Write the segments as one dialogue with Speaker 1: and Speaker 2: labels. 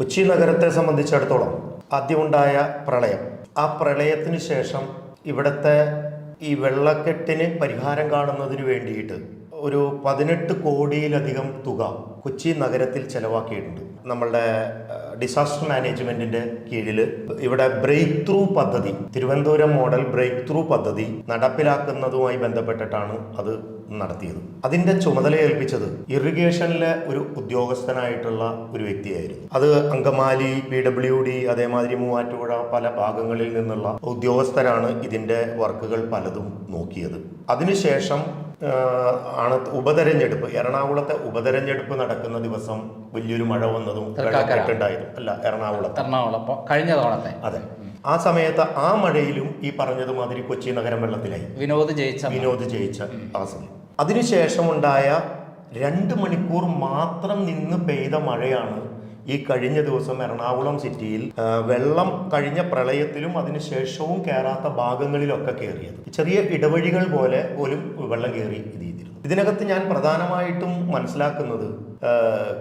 Speaker 1: കൊച്ചി നഗരത്തെ സംബന്ധിച്ചിടത്തോളം ആദ്യമുണ്ടായ പ്രളയം. ആ പ്രളയത്തിന് ശേഷം ഇവിടുത്തെ ഈ വെള്ളക്കെട്ടിന് പരിഹാരം കാണുന്നതിന് വേണ്ടിയിട്ട് ഒരു പതിനെട്ട് കോടിയിലധികം തുക കൊച്ചി നഗരത്തിൽ ചെലവാക്കിയിട്ടുണ്ട്. നമ്മളുടെ ഡിസാസ്റ്റർ മാനേജ്മെന്റിന്റെ കീഴിൽ ഇവിടെ ബ്രേക്ക് ത്രൂ പദ്ധതി തിരുവനന്തപുരം മോഡൽ ബ്രേക്ക് ത്രൂ പദ്ധതി നടപ്പിലാക്കുന്നതുമായി ബന്ധപ്പെട്ടിട്ടാണ് അത് നടത്തിയത്. അതിന്റെ ചുമതല ഏൽപ്പിച്ചത് ഇറിഗേഷനിലെ ഒരു ഉദ്യോഗസ്ഥനായിട്ടുള്ള ഒരു വ്യക്തിയായിരുന്നു. അത് അങ്കമാലി പി ഡബ്ല്യു ഡി അതേമാതിരി മൂവാറ്റുപുഴ പല ഭാഗങ്ങളിൽ നിന്നുള്ള ഉദ്യോഗസ്ഥരാണ് ഇതിന്റെ വർക്കുകൾ പലതും നോക്കിയത്. അതിനുശേഷം ആണ് ഉപതെരഞ്ഞെടുപ്പ് എറണാകുളത്തെ ഉപതെരഞ്ഞെടുപ്പ് നടക്കുന്ന ദിവസം വലിയൊരു മഴ വന്നതും കേട്ടിട്ടുണ്ടായിരുന്നു അല്ല എറണാകുളത്ത്.
Speaker 2: എറണാകുളം കഴിഞ്ഞ തവണത്തെ.
Speaker 1: അതെ. ആ സമയത്ത് ആ മഴയിലും ഈ പറഞ്ഞതുമാതിരി കൊച്ചി നഗരം വെള്ളത്തിലായി.
Speaker 2: വിനോദ് ജയിച്ച
Speaker 1: വിനോദ് ജയിച്ച ആ സമയം അതിനുശേഷമുണ്ടായ രണ്ട് മണിക്കൂർ മാത്രം നിന്ന് പെയ്ത മഴയാണ് ഈ കഴിഞ്ഞ ദിവസം എറണാകുളം സിറ്റിയിൽ. വെള്ളം കഴിഞ്ഞ പ്രളയത്തിലും അതിനുശേഷവും കയറാത്ത ഭാഗങ്ങളിലൊക്കെ കയറിയത് ചെറിയ ഇടവഴികൾ പോലെ പോലും വെള്ളം കയറി ഇത് ചെയ്തിരുന്നു. ഇതിനകത്ത് ഞാൻ പ്രധാനമായിട്ടും മനസ്സിലാക്കുന്നത്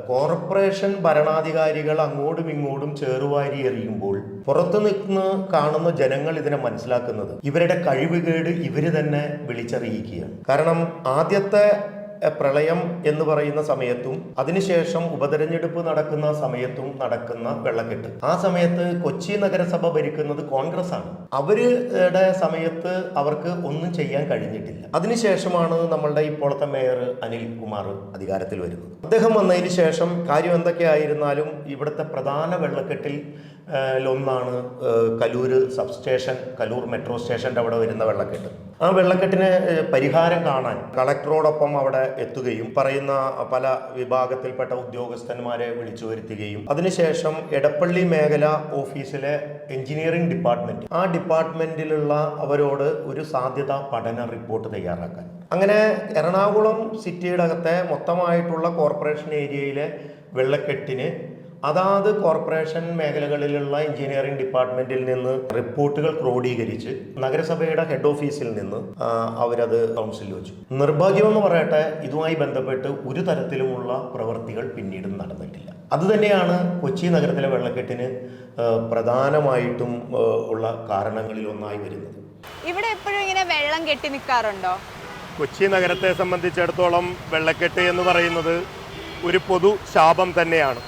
Speaker 1: കോർപ്പറേഷൻ ഭരണാധികാരികൾ അങ്ങോട്ടും ഇങ്ങോട്ടും ചേറുവാരി എറിയുമ്പോൾ പുറത്തു നിന്ന് കാണുന്ന ജനങ്ങൾ ഇതിനെ മനസ്സിലാക്കുന്നത്. ഇവരുടെ കഴിവുകേട് ഇവർ തന്നെ വിളിച്ചറിയിക്കുകയാണ്. കാരണം ആദ്യത്തെ പ്രളയം എന്ന് പറയുന്ന സമയത്തും അതിനുശേഷം ഉപതെരഞ്ഞെടുപ്പ് നടക്കുന്ന സമയത്തും നടക്കുന്ന വെള്ളക്കെട്ട്. ആ സമയത്ത് കൊച്ചി നഗരസഭ ഭരിക്കുന്നത് കോൺഗ്രസ് ആണ് അവരുടെ സമയത്ത് അവർക്ക് ഒന്നും ചെയ്യാൻ കഴിഞ്ഞിട്ടില്ല. അതിനുശേഷമാണ് നമ്മളുടെ ഇപ്പോഴത്തെ മേയർ അനിൽ കുമാർ അധികാരത്തിൽ വരുന്നത്. അദ്ദേഹം വന്നതിന് ശേഷം കാര്യം എന്തൊക്കെയായിരുന്നാലും ഇവിടുത്തെ പ്രധാന വെള്ളക്കെട്ടിൽ ഒന്നാണ് Kaloor sub station Kaloor metro സ്റ്റേഷന്റെ അവിടെ വരുന്ന വെള്ളക്കെട്ട്. ആ വെള്ളക്കെട്ടിന് പരിഹാരം കാണാൻ കളക്ടറോടൊപ്പം അവിടെ എത്തുകയും പറയുന്ന പല വിഭാഗത്തിൽപ്പെട്ട ഉദ്യോഗസ്ഥന്മാരെ വിളിച്ചു വരുത്തുകയും അതിനുശേഷം എടപ്പള്ളി മേഖല ഓഫീസിലെ എഞ്ചിനീയറിംഗ് ഡിപ്പാർട്ട്മെന്റ്. ആ ഡിപ്പാർട്ട്മെന്റിലുള്ള അവരോട് ഒരു സാധ്യത പഠന റിപ്പോർട്ട് തയ്യാറാക്കാൻ. അങ്ങനെ എറണാകുളം സിറ്റിയുടെ അകത്തെ മൊത്തമായിട്ടുള്ള കോർപ്പറേഷൻ ഏരിയയിലെ വെള്ളക്കെട്ടിന് അതാത് കോർപ്പറേഷൻ മേഖലകളിലുള്ള എഞ്ചിനീയറിംഗ് ഡിപ്പാർട്ട്മെന്റിൽ നിന്ന് റിപ്പോർട്ടുകൾ ക്രോഡീകരിച്ച് നഗരസഭയുടെ ഹെഡ് ഓഫീസിൽ നിന്ന് അവരത് കൗൺസിലിൽ വെച്ചു. നിർഭാഗ്യം എന്ന് പറയട്ടെ ഇതുമായി ബന്ധപ്പെട്ട് ഒരു തരത്തിലുമുള്ള പ്രവൃത്തികൾ പിന്നീട് നടന്നിട്ടില്ല. അതുതന്നെയാണ് കൊച്ചി നഗരത്തിലെ വെള്ളക്കെട്ടിന് പ്രധാനമായിട്ടും ഉള്ള കാരണങ്ങളിൽ ഒന്നായി വരുന്നത്.
Speaker 3: ഇവിടെ എപ്പോഴും ഇങ്ങനെ വെള്ളം കെട്ടി നിൽക്കാറുണ്ടോ
Speaker 1: കൊച്ചി നഗരത്തെ സംബന്ധിച്ചിടത്തോളം വെള്ളക്കെട്ട് എന്ന് പറയുന്നത് ഒരു പൊതു ശാപം തന്നെയാണ്.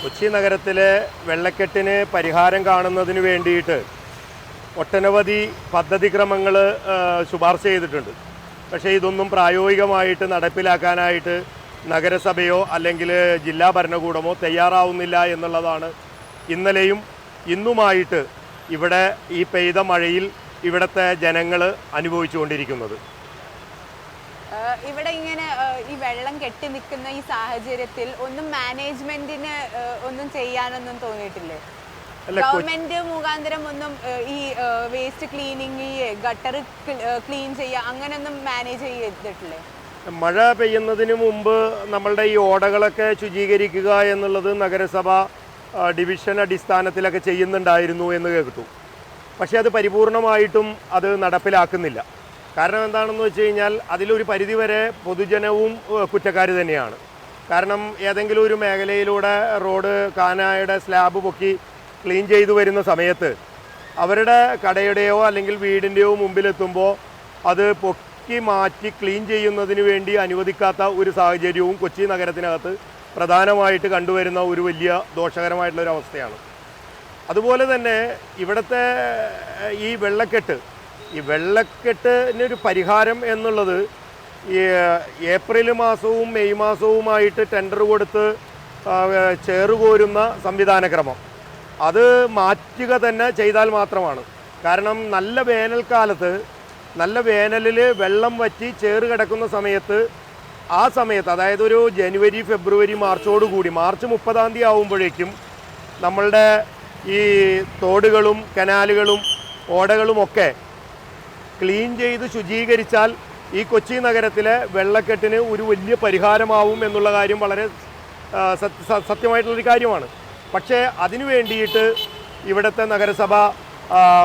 Speaker 1: കൊച്ചി നഗരത്തിലെ വെള്ളക്കെട്ടിന് പരിഹാരം കാണുന്നതിന് വേണ്ടിയിട്ട് ഒട്ടനവധി പദ്ധതിക്രമങ്ങൾ ശുപാർശ ചെയ്തിട്ടുണ്ട്. പക്ഷേ ഇതൊന്നും പ്രായോഗികമായിട്ട് നടപ്പിലാക്കാനായിട്ട് നഗരസഭയോ അല്ലെങ്കിൽ ജില്ലാ ഭരണകൂടമോ തയ്യാറാവുന്നില്ല എന്നുള്ളതാണ് ഇന്നലെയും ഇന്നുമായിട്ട് ഇവിടെ ഈ പെയ്ത മഴയിൽ ഇവിടുത്തെ ജനങ്ങൾ അനുഭവിച്ചുകൊണ്ടിരിക്കുന്നത്.
Speaker 3: ഇവിടെ ഇങ്ങനെ ഈ വെള്ളം കെട്ടി നിൽക്കുന്ന ഈ സാഹചര്യത്തിൽ ഒന്നും മാനേജ്മെന്റിന് ഒന്നും ചെയ്യാനൊന്നും തോന്നിയിട്ടില്ലേ? ഗവൺമെന്റ് മുഖാന്തരം ഒന്നും ഈ വേസ്റ്റ് ക്ലീനിങ് ഈ ഗട്ടർ ക്ലീൻ ചെയ്യുക അങ്ങനെയൊന്നും മാനേജ് ചെയ്തിട്ടില്ലേ?
Speaker 1: മഴ പെയ്യുന്നതിന് മുമ്പ് നമ്മളുടെ ഈ ഓടകളൊക്കെ ശുചീകരിക്കുക എന്നുള്ളത് നഗരസഭ ഡിവിഷൻ അടിസ്ഥാനത്തിലൊക്കെ ചെയ്യുന്നുണ്ടായിരുന്നു എന്ന് കേട്ടു. പക്ഷേ അത് പരിപൂർണമായിട്ടും അത് നടപ്പിലാക്കുന്നില്ല. കാരണം എന്താണെന്ന് വെച്ച് കഴിഞ്ഞാൽ അതിലൊരു പരിധിവരെ പൊതുജനവും കുറ്റക്കാർ തന്നെയാണ്. കാരണം ഏതെങ്കിലും ഒരു മേഖലയിലൂടെ റോഡ് കാനായുടെ സ്ലാബ് പൊക്കി ക്ലീൻ ചെയ്തു വരുന്ന സമയത്ത് അവരുടെ കടയുടെയോ അല്ലെങ്കിൽ വീടിന്റെയോ മുമ്പിലെത്തുമ്പോൾ അത് പൊക്കി മാറ്റി ക്ലീൻ ചെയ്യുന്നതിന് വേണ്ടി അനുവദിക്കാത്ത ഒരു സാഹചര്യവും കൊച്ചി നഗരത്തിനകത്ത് പ്രധാനമായിട്ട് കണ്ടുവരുന്ന ഒരു വലിയ ദോഷകരമായിട്ടുള്ള ഒരു അവസ്ഥയാണ് അതുപോലെ തന്നെ ഇവിടുത്തെ ഈ വെള്ളക്കെട്ട് ഈ വെള്ളക്കെട്ടിനൊരു പരിഹാരം എന്നുള്ളത് ഈ ഏപ്രിൽ മാസവും മെയ് മാസവുമായിട്ട് ടെൻഡർ കൊടുത്ത് ചേറുകോരുന്ന സംവിധാനക്രമം. അത് മാറ്റുക തന്നെ ചെയ്താൽ മാത്രമാണ്. കാരണം നല്ല വേനൽക്കാലത്ത് നല്ല വേനലിൽ വെള്ളം വറ്റി ചേറ് കിടക്കുന്ന സമയത്ത് ആ സമയത്ത് അതായത് ഒരു ജനുവരി ഫെബ്രുവരി മാർച്ചോടുകൂടി മാർച്ച് മുപ്പതാം തീയതി ആവുമ്പോഴേക്കും നമ്മളുടെ ഈ തോടുകളും കനാലുകളും ഓടകളുമൊക്കെ ക്ലീൻ ചെയ്ത് ശുചീകരിച്ചാൽ ഈ കൊച്ചി നഗരത്തിലെ വെള്ളക്കെട്ടിന് ഒരു വലിയ പരിഹാരമാവും എന്നുള്ള കാര്യം വളരെ സത്യമായിട്ടുള്ളൊരു കാര്യമാണ്. പക്ഷേ അതിനു വേണ്ടിയിട്ട് ഇവിടുത്തെ നഗരസഭ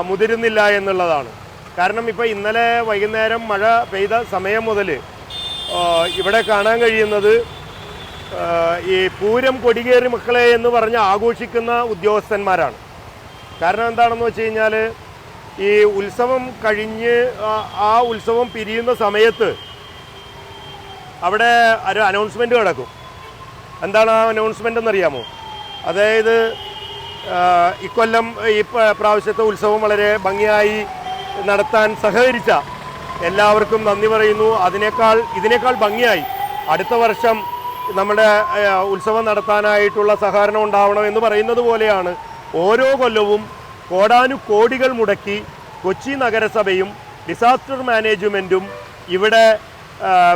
Speaker 1: മുതിരുന്നില്ല എന്നുള്ളതാണ്. കാരണം ഇപ്പോൾ ഇന്നലെ വൈകുന്നേരം മഴ പെയ്ത സമയം മുതൽ ഇവിടെ കാണാൻ കഴിയുന്നത് ഈ പൂരം കൊടികേറി മക്കളെ എന്ന് പറഞ്ഞ് ആഘോഷിക്കുന്ന ഉദ്യോഗസ്ഥന്മാരാണ്. കാരണം എന്താണെന്ന് വെച്ച് കഴിഞ്ഞാൽ ഈ ഉത്സവം കഴിഞ്ഞ് ആ- ഉത്സവം പിരിയുന്ന സമയത്ത് അവിടെ ഒരു അനൗൺസ്മെന്റ് കിടക്കും എന്താണ് ആ അനൗൺസ്മെന്റ് എന്നറിയാമോ? അതായത് ഇക്കൊല്ലം ഈ പ്രാവശ്യത്തെ ഉത്സവം വളരെ ഭംഗിയായി നടത്താൻ സഹകരിച്ച എല്ലാവർക്കും നന്ദി പറയുന്നു. അതിനേക്കാൾ ഇതിനേക്കാൾ ഭംഗിയായി അടുത്ത വർഷം നമ്മുടെ ഉത്സവം നടത്താനായിട്ടുള്ള സഹകരണം ഉണ്ടാവണം എന്ന് പറയുന്നത് പോലെയാണ് ഓരോ കൊല്ലവും കോടാനു കോടികൾ മുടക്കി കൊച്ചി നഗരസഭയും ഡിസാസ്റ്റർ മാനേജ്മെന്റും ഇവിടെ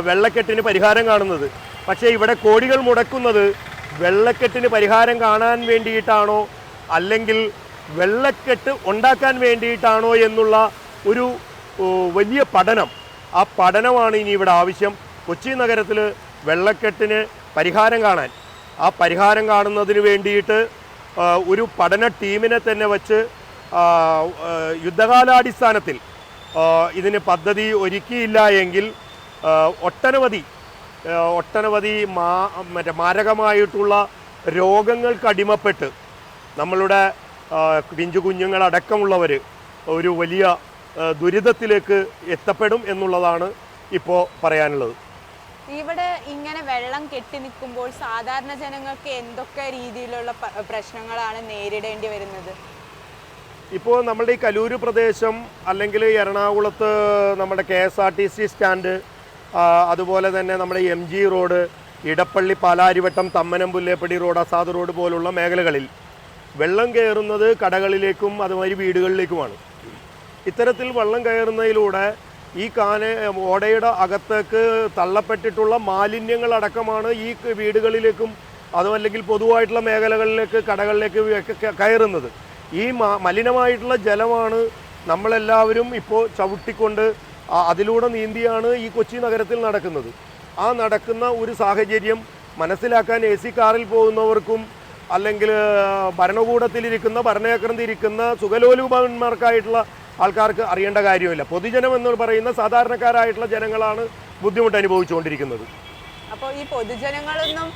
Speaker 1: വെള്ളക്കെട്ടിന് പരിഹാരം കാണുന്നത്. പക്ഷേ ഇവിടെ കോടികൾ മുടക്കുന്നത് വെള്ളക്കെട്ടിന് പരിഹാരം കാണാൻ വേണ്ടിയിട്ടാണോ? അല്ലെങ്കിൽ വെള്ളക്കെട്ട് ഉണ്ടാക്കാൻ വേണ്ടിയിട്ടാണോ എന്നുള്ള ഒരു വലിയ പഠനം. ആ പഠനമാണ് ഇനി ഇവിടെ ആവശ്യം. കൊച്ചി നഗരത്തിൽ വെള്ളക്കെട്ടിന് പരിഹാരം കാണാൻ. ആ പരിഹാരം കാണുന്നതിന് വേണ്ടിയിട്ട് ഒരു പഠന ടീമിനെ തന്നെ വച്ച് യുദ്ധകാലാടിസ്ഥാനത്തിൽ ഇതിന് പദ്ധതി ഒരുക്കിയില്ല എങ്കിൽ ഒട്ടനവധി ഒട്ടനവധി മാ മറ്റേ മാരകമായിട്ടുള്ള രോഗങ്ങൾക്ക് അടിമപ്പെട്ട് നമ്മളുടെ പിഞ്ചു കുഞ്ഞുങ്ങളടക്കമുള്ളവർ ഒരു വലിയ ദുരിതത്തിലേക്ക് എത്തപ്പെടും എന്നുള്ളതാണ് ഇപ്പോൾ പറയാനുള്ളത്.
Speaker 3: ഇവിടെ ഇങ്ങനെ വെള്ളം കെട്ടി നിൽക്കുമ്പോൾ സാധാരണ ജനങ്ങൾക്ക് എന്തൊക്കെ രീതിയിലുള്ള പ്രശ്നങ്ങളാണ് നേരിടേണ്ടി വരുന്നത്?
Speaker 1: ഇപ്പോൾ നമ്മുടെ ഈ കലൂര് പ്രദേശം അല്ലെങ്കിൽ എറണാകുളത്ത് നമ്മുടെ K S R T C stand അതുപോലെ തന്നെ നമ്മുടെ M G road Edappally Palarivattom Thammanam Pullepady road Azad road പോലുള്ള മേഖലകളിൽ വെള്ളം കയറുന്നത് കടകളിലേക്കും അതുമാതിരി വീടുകളിലേക്കുമാണ്. ഇത്തരത്തിൽ വെള്ളം കയറുന്നതിലൂടെ ഈ കാന ഓടയുടെ അകത്തേക്ക് തള്ളപ്പെട്ടിട്ടുള്ള മാലിന്യങ്ങളടക്കമാണ് ഈ വീടുകളിലേക്കും അതുമല്ലെങ്കിൽ പൊതുവായിട്ടുള്ള മേഖലകളിലേക്ക് കടകളിലേക്ക് കയറുന്നത്. ഈ മലിനമായിട്ടുള്ള ജലമാണ് നമ്മളെല്ലാവരും ഇപ്പോൾ ചവിട്ടിക്കൊണ്ട് അതിലൂടെ നീന്തിയാണ് ഈ കൊച്ചി നഗരത്തിൽ നടക്കുന്നത്. ആ നടക്കുന്ന ഒരു സാഹചര്യം മനസ്സിലാക്കാൻ എ സി കാറിൽ പോകുന്നവർക്കും അല്ലെങ്കിൽ ഭരണകൂടത്തിലിരിക്കുന്ന ഇരിക്കുന്ന സുഖലോലുപന്മാർക്കായിട്ടുള്ള ആൾക്കാർക്ക് അറിയേണ്ട കാര്യമില്ല. പൊതുജനം എന്ന് പറയുന്ന സാധാരണക്കാരായിട്ടുള്ള ജനങ്ങളാണ് ബുദ്ധിമുട്ട് അനുഭവിച്ചുകൊണ്ടിരിക്കുന്നത്.
Speaker 3: അപ്പോൾ ഈ പൊതുജനങ്ങളൊന്നും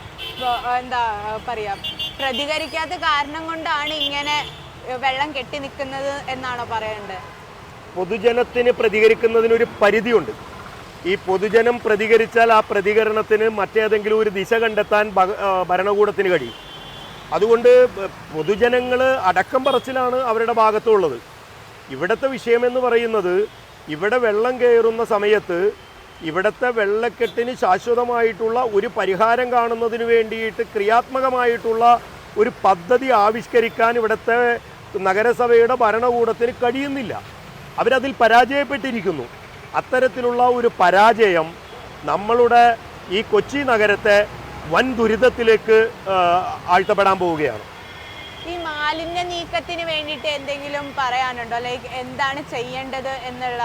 Speaker 3: എന്താ പറയുക പ്രതികരിക്കാത്ത കാരണം കൊണ്ടാണ് ഇങ്ങനെ വെള്ളം കെട്ടി നിൽക്കുന്നത് എന്നാണോ പറയേണ്ടത്?
Speaker 1: പൊതുജനത്തിന് പ്രതികരിക്കുന്നതിനൊരു പരിധിയുണ്ട്. ഈ പൊതുജനം പ്രതികരിച്ചാൽ ആ പ്രതികരണത്തിന് മറ്റേതെങ്കിലും ഒരു ദിശ കണ്ടെത്താൻ ഭരണകൂടത്തിന് കഴിയും. അതുകൊണ്ട് പൊതുജനങ്ങൾ അടക്കം പറച്ചിലാണ് അവരുടെ ഭാഗത്തുള്ളത്. ഇവിടുത്തെ വിഷയമെന്ന് പറയുന്നത് ഇവിടെ വെള്ളം കയറുന്ന സമയത്ത് ഇവിടുത്തെ വെള്ളക്കെട്ടിന് ശാശ്വതമായിട്ടുള്ള ഒരു പരിഹാരം കാണുന്നതിന് വേണ്ടിയിട്ട് ക്രിയാത്മകമായിട്ടുള്ള ഒരു പദ്ധതി ആവിഷ്കരിക്കാൻ ഇവിടുത്തെ നഗരസഭയുടെ ഭരണകൂടത്തിന് കഴിയുന്നില്ല. അവരതിൽ പരാജയപ്പെട്ടിരിക്കുന്നു. അത്തരത്തിലുള്ള ഒരു പരാജയം നമ്മളുടെ ഈ കൊച്ചി നഗരത്തെ വൻ ദുരിതത്തിലേക്ക് ആഴ്ത്തപ്പെടാൻ പോവുകയാണ്.
Speaker 3: ഈ മാലിന്യ നീക്കത്തിന് വേണ്ടിയിട്ട് എന്തെങ്കിലും പറയാനുണ്ടോ? ലൈക്ക് എന്താണ് ചെയ്യേണ്ടത് എന്നുള്ള?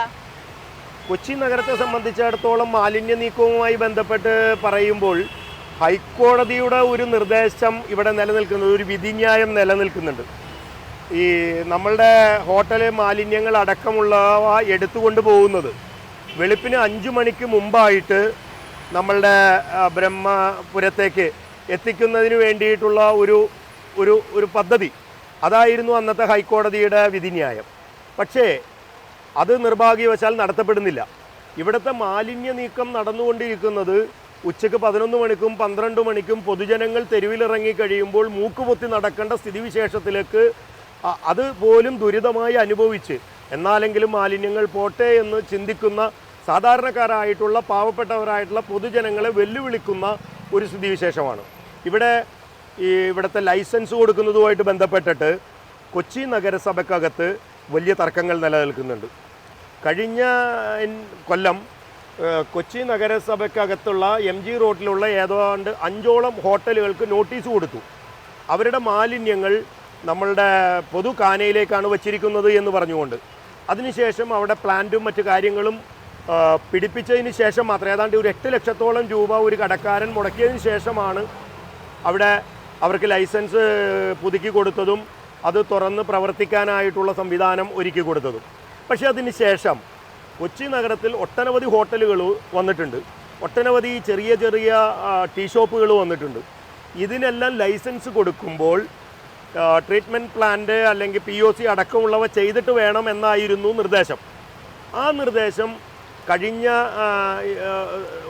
Speaker 1: കൊച്ചി നഗരത്തെ സംബന്ധിച്ചിടത്തോളം മാലിന്യ നീക്കവുമായി ബന്ധപ്പെട്ട് പറയുമ്പോൾ ഹൈക്കോടതിയുടെ ഒരു നിർദ്ദേശം ഇവിടെ നിലനിൽക്കുന്നത് ഒരു വിധിന്യായം നിലനിൽക്കുന്നുണ്ട്. ഈ നമ്മളുടെ ഹോട്ടൽ മാലിന്യങ്ങൾ അടക്കമുള്ളവ എടുത്തുകൊണ്ട് പോകുന്നത്. വെളുപ്പിന് അഞ്ച് മണിക്ക് മുമ്പായിട്ട് നമ്മളുടെ ബ്രഹ്മപുരത്തേക്ക് എത്തിക്കുന്നതിന് വേണ്ടിയിട്ടുള്ള ഒരു ഒരു ഒരു പദ്ധതി. അതായിരുന്നു അന്നത്തെ ഹൈക്കോടതിയുടെ വിധിന്യായം. പക്ഷേ അത് നിർഭാഗ്യവശാൽ നടത്തപ്പെടുന്നില്ല. ഇവിടുത്തെ മാലിന്യ നീക്കം നടന്നുകൊണ്ടിരിക്കുന്നത് ഉച്ചയ്ക്ക് പതിനൊന്ന് മണിക്കും പന്ത്രണ്ട് മണിക്കും പൊതുജനങ്ങൾ തെരുവിലിറങ്ങി കഴിയുമ്പോൾ മൂക്കുപൊത്തി നടക്കേണ്ട സ്ഥിതിവിശേഷത്തിലേക്ക് അത് പോലും ദുരിതമായി അനുഭവിച്ച് എന്നാലെങ്കിലും മാലിന്യങ്ങൾ പോട്ടെ എന്ന് ചിന്തിക്കുന്ന സാധാരണക്കാരായിട്ടുള്ള പാവപ്പെട്ടവരായിട്ടുള്ള പൊതുജനങ്ങളെ വെല്ലുവിളിക്കുന്ന ഒരു സ്ഥിതിവിശേഷമാണ്. ഇവിടെ ഈ ഇവിടുത്തെ ലൈസൻസ് കൊടുക്കുന്നതുമായിട്ട് ബന്ധപ്പെട്ടിട്ട് കൊച്ചി നഗരസഭയ്ക്കകത്ത് വലിയ തർക്കങ്ങൾ നിലനിൽക്കുന്നുണ്ട്. കഴിഞ്ഞ കൊല്ലം കൊച്ചി നഗരസഭയ്ക്കകത്തുള്ള എം ജി റോഡിലുള്ള ഏതാണ്ട് അഞ്ചോളം ഹോട്ടലുകൾക്ക് നോട്ടീസ് കൊടുത്തു. അവരുടെ മാലിന്യങ്ങൾ നമ്മളുടെ പൊതു കാനയിലേക്കാണ് വച്ചിരിക്കുന്നത് എന്ന് പറഞ്ഞുകൊണ്ട്. അതിനുശേഷം അവിടെ പ്ലാന്റും മറ്റു കാര്യങ്ങളും പിടിപ്പിച്ചതിന് ശേഷം മാത്രം ഏതാണ്ട് ഒരു എട്ട് ലക്ഷത്തോളം രൂപ ഒരു കടക്കാരൻ മുടക്കിയതിന് ശേഷമാണ് അവിടെ അവർക്ക് ലൈസൻസ് പുതുക്കി കൊടുത്തതും അത് തുറന്ന് പ്രവർത്തിക്കാനായിട്ടുള്ള സംവിധാനം ഒരുക്കി കൊടുത്തതും. പക്ഷേ അതിന് ശേഷം കൊച്ചി നഗരത്തിൽ ഒട്ടനവധി ഹോട്ടലുകൾ വന്നിട്ടുണ്ട്. ഒട്ടനവധി ചെറിയ ചെറിയ ടീ ഷോപ്പുകൾ വന്നിട്ടുണ്ട്. ഇതിനെല്ലാം ലൈസൻസ് കൊടുക്കുമ്പോൾ ട്രീറ്റ്മെന്റ് പ്ലാന്റ് അല്ലെങ്കിൽ പി ഒ സി അടക്കമുള്ളവ ചെയ്തിട്ട് വേണം എന്നായിരുന്നു നിർദ്ദേശം. ആ നിർദ്ദേശം കഴിഞ്ഞ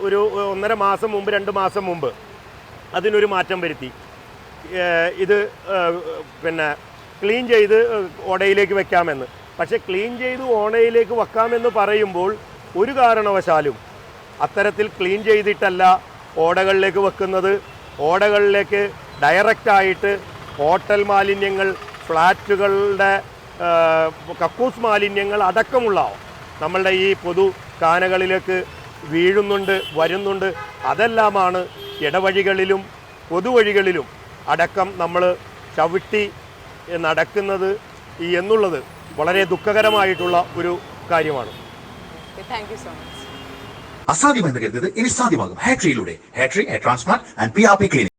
Speaker 1: ഒരു ഒന്നര മാസം മുമ്പ് രണ്ട് മാസം മുമ്പ് അതിനൊരു മാറ്റം വരുത്തി. ഇത് പിന്നെ ക്ലീൻ ചെയ്ത് ഓടയിലേക്ക് വെക്കാമെന്ന്. പക്ഷേ ക്ലീൻ ചെയ്ത് ഓണയിലേക്ക് വെക്കാമെന്ന് പറയുമ്പോൾ ഒരു കാരണവശാലും അത്തരത്തിൽ ക്ലീൻ ചെയ്തിട്ടല്ല ഓടകളിലേക്ക് വെക്കുന്നത്. ഓടകളിലേക്ക് ഡയറക്റ്റായിട്ട് ഹോട്ടൽ മാലിന്യങ്ങൾ ഫ്ലാറ്റുകളുടെ കക്കൂസ് മാലിന്യങ്ങൾ അടക്കമുള്ള നമ്മളുടെ ഈ പൊതു കാനകളിലേക്ക് വീഴുന്നുണ്ട് വരുന്നുണ്ട്. അതെല്ലാമാണ് ഇടവഴികളിലും പൊതുവഴികളിലും അടക്കം നമ്മൾ ചവിട്ടി നടക്കുന്നത് ഈ എന്നുള്ളത് വളരെ ദുഃഖകരമായിട്ടുള്ള ഒരു കാര്യമാണ്.
Speaker 3: താങ്ക് യു സോ മച്ച്
Speaker 4: അസാധ്യമെന്ന് കരുതത് ഇനി സാധ്യമാകും. ഹാട്രിയിലൂടെ ഹാട്രി hair transplant and P R P clinic